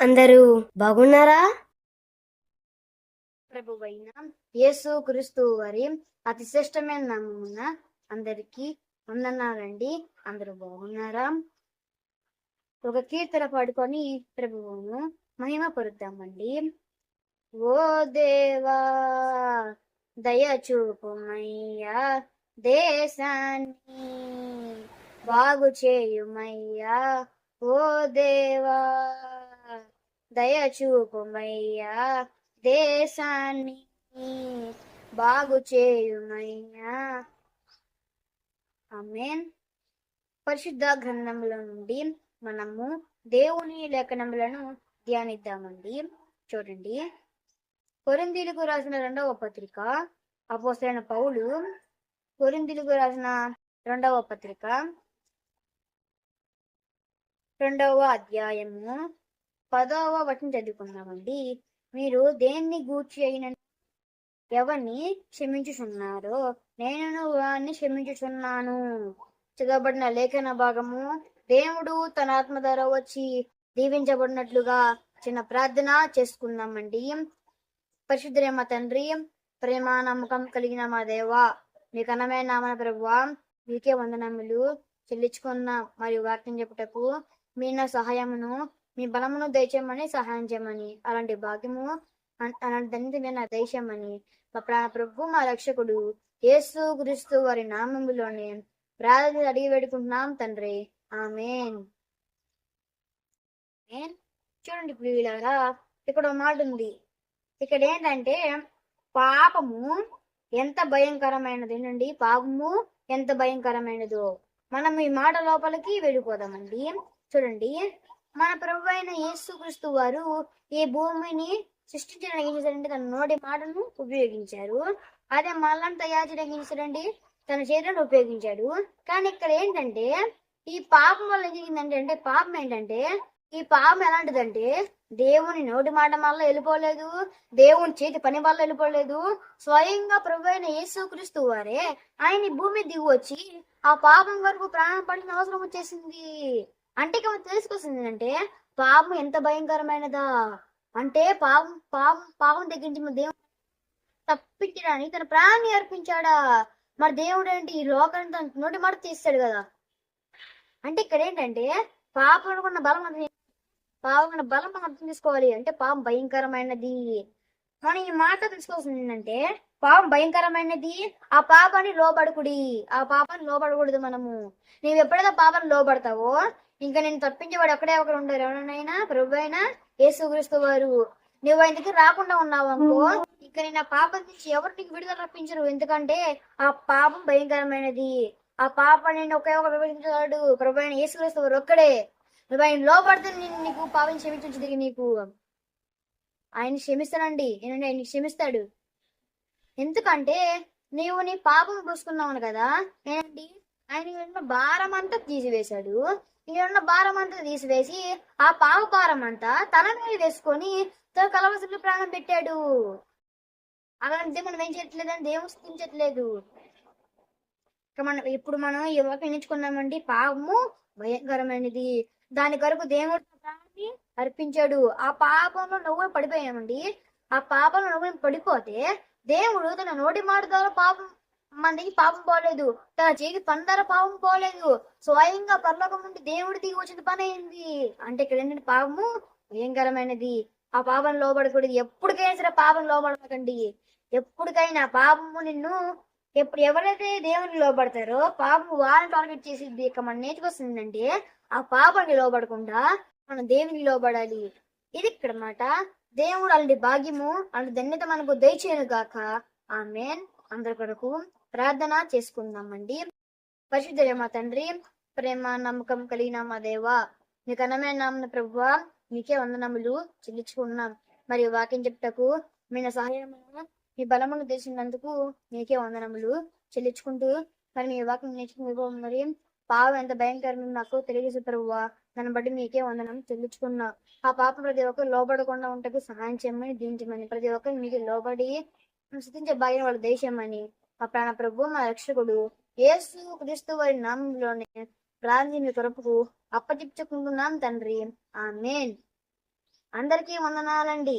అందరూ బాగున్నారా? ప్రభువైన యేసు క్రీస్తు వారి అతి శ్రేష్టమైన నామమున అందరికీ వందనాలండి. అందరూ బాగున్నారా? ఒక కీర్తన పాడుకొని ప్రభువును మహిమ పరుద్దామండి ఓ దేవా దయ చూపుమయ్యా దేశాన్ని బాగు చేయుమయ్యా ఓ దేవా దయచూపుమయ్యా దేశాన్ని బాగు చేయుమయ్యా. అమేన్ పరిశుద్ధ గ్రంథముల నుండి మనము దేవుని లేఖనములను ధ్యానిద్దామండి. చూడండి. కొరిందీలకు రాసిన రెండవ పత్రిక అపోసైన పౌలు కొరిందీలకు రాసిన రెండవ పత్రిక రెండవ అధ్యాయము పదవ వచనం చదువుకుందామండి. మీరు దేన్ని గూర్చి అయిన ఎవరిని క్షమించుచున్నారో నేను వారిని క్షమించుచున్నాను. చదవబడిన లేఖన భాగము దేవుడు తన ఆత్మ ద్వారా వచ్చి దీవించబడినట్లుగా చిన్న ప్రార్థన చేసుకుందామండి. పరిశుద్ధుడే తండ్రి ప్రేమ నమ్మకం కలిగిన మా దేవా మీ కన్నమైన నామన ప్రభువా మీకే వందనములు చెల్లించుకున్న మరియు వాక్యం చెప్పుటకు మీ నా సహాయమును మీ బలమును దయచేయమని సహాయం చేయమని అలాంటి భాగ్యము అలాంటి ధన్యత దయచేయమని మా ప్రాణ ప్రభు మా రక్షకుడు యేసు క్రీస్తు వారి నామములోనే ప్రార్థన అడిగి వేడుకుంటున్నాం తండ్రి. ఆమెన్. ఆమేన్. చూడండి ప్రియులారా ఇక్కడ ఒక మాట ఉంది. ఇక్కడ ఏంటంటే పాపము ఎంత భయంకరమైనది ఏంటండి? పాపము ఎంత భయంకరమైనదో. మనం ఈ మాట లోపలికి వెళ్ళిపోదామండి. చూడండి. మన ప్రభు అయిన యేసుక్రీస్తు వారు ఈ భూమిని సృష్టించడానికి ఏం చేశారంటే తన నోటి మాటను ఉపయోగించారు. అదే మనల్ని తయారు చేయడానికి ఏం చేశారండి తన చేతులను ఉపయోగించాడు. కానీ ఇక్కడ ఏంటంటే ఈ పాపం వల్ల ఏం జరిగిందంటే అంటే పాపం ఏంటంటే ఈ పాపం ఎలాంటిదంటే దేవుని నోటి మాట వల్ల వెళ్ళిపోలేదు దేవుని చేతి పని వల్ల వెళ్ళిపోలేదు. స్వయంగా ప్రభు అయిన యేసుక్రీస్తు వారే ఆయన భూమి దిగి వచ్చి ఆ పాపం వరకు ప్రాణం పడిన అవసరం వచ్చేసింది. అంటే ఇక తెలుసుకొస్తుంది అంటే పాపం ఎంత భయంకరమైనదా? అంటే పాపం పాపం పాపం దగ్గర నుంచి మన దేవుడు తప్పించడానికి తన ప్రాణాన్ని అర్పించాడా? మరి దేవుడు ఏంటి ఈ లోకాన్ని తన నోటి మాట తీస్తాడు కదా. అంటే ఇక్కడ ఏంటంటే పాపం అనుకున్న బలం అర్థం పాపం బలం మనం అర్థం చేసుకోవాలి. అంటే పాపం భయంకరమైనది. మనం ఈ మాట తెలుసుకోవాల్సింది ఏంటంటే పాపం భయంకరమైనది. ఆ పాపాన్ని లోబడకుడి. ఆ పాపాన్ని లోబడకూడదు మనము. నీవు ఎప్పుడైతే పాపాన్ని లోబడతావో ఇంకా నేను తప్పించేవాడు అక్కడే ఒకరు ఉండరు. ఎవరైనా ప్రభు అయినా యేసుక్రీస్తు వారు. నువ్వు ఆయన దగ్గర రాకుండా ఉన్నావు అనుకో ఇంకా నేను ఆ పాపం నుంచి ఎవరు నీకు విడుదల రప్పించరు. ఎందుకంటే ఆ పాపం భయంకరమైనది. ఆ పాప నేను ఒకే ఒక విభజించాడు ప్రభు యేసు యేసుక్రీస్తు వారు ఒక్కడే. నువ్వు ఆయన లోపడితే నేను నీకు పాపం క్షమించు నీకు. ఆయన క్షమిస్తానండి. ఏంటంటే ఆయన క్షమిస్తాడు. ఎందుకంటే నీవు నీ పాపం పూసుకున్నావు కదా. ఏంటి ఆయన భారం అంతా తీసివేశాడు. ఉన్న భారం అంతా తీసివేసి ఆ పాము భారం అంతా తన మీద వేసుకొని తన కలవసలు ప్రాణం పెట్టాడు. అలాంటిది మనం ఏం చేయట్లేదని దేవుడు స్థించట్లేదు మనం ఇప్పుడు మనం ఎవరికి ఎన్నించుకున్నామండి పాము పాపము భయంకరమైనది. దాని కొరకు దేవుడు ప్రాణాన్ని అర్పించాడు. ఆ పాపంలో నువ్వు పడిపోయామండి ఆ పాపంలో నువ్వు పడిపోతే దేవుడు తన నోటి మాట ద్వారా పాపం మన దగ్గర పాపం పోలేదు. తన చేతి పందర పాపం పోలేదు. స్వయంగా పరలోకం నుండి దేవుడు దిగి వచ్చిన పని అయింది. అంటే ఇక్కడ ఏంటంటే పాపము భయంకరమైనది. ఆ పాపం లోబడకూడదు. ఎప్పటికైనా సరే పాపం లోబడకండి. ఎప్పటికైనా పాపము నిన్ను ఎప్పుడు ఎవరైతే దేవుని లోబడతారో పాపం వారిని టార్గెట్ చేసేది ఇక మన నేర్చుకొస్తుందంటే ఆ పాపానికి లోబడకుండా మనం దేవునికి లోబడాలి. ఇది ఇక్కడ మాట దేవుడు అలాంటి భాగ్యము అలాంటి ధన్యత మనకు దయచేయను గాక. ఆమెన్. అందరి కొరకు ప్రార్థన చేసుకుందామండి. పరిశుద్ధ మా తండ్రి ప్రేమ నమ్మకం కలిగిన మా దేవ నీకు అన్నమైన నామన ప్రభువ మీకే వందనములు చెల్లించుకున్నాం మరియు వాక్యం చెప్టకు మీ సహాయము మీ బలమును తెలిసినందుకు నీకే వందనములు చెల్లించుకుంటూ మరి మీ వాక్యం నేర్చుకుని మరి పాపం ఎంత భయంకరంగా నాకు తెలియజేసే ప్రభువా. దాన్ని బట్టి మీకే వందనం చెల్లించుకున్నా. ఆ పాపం ప్రతి ఒక్కరు లోబడకుండా ఉంటకు సహాయం చేయమని దించమని ప్రతి ఒక్కరు మీకు లోబడి స్థుతించే భాగ్యం వాళ్ళ దేశమని మా ప్రాణ ప్రభు మా రక్షకుడు. యేసు క్రీస్తు వారి నామంలోనే ప్రార్థన మీ కొరకు అప్పచెప్పుకుంటున్నాం తండ్రి. ఆమెన్. అందరికీ వందనాలండి.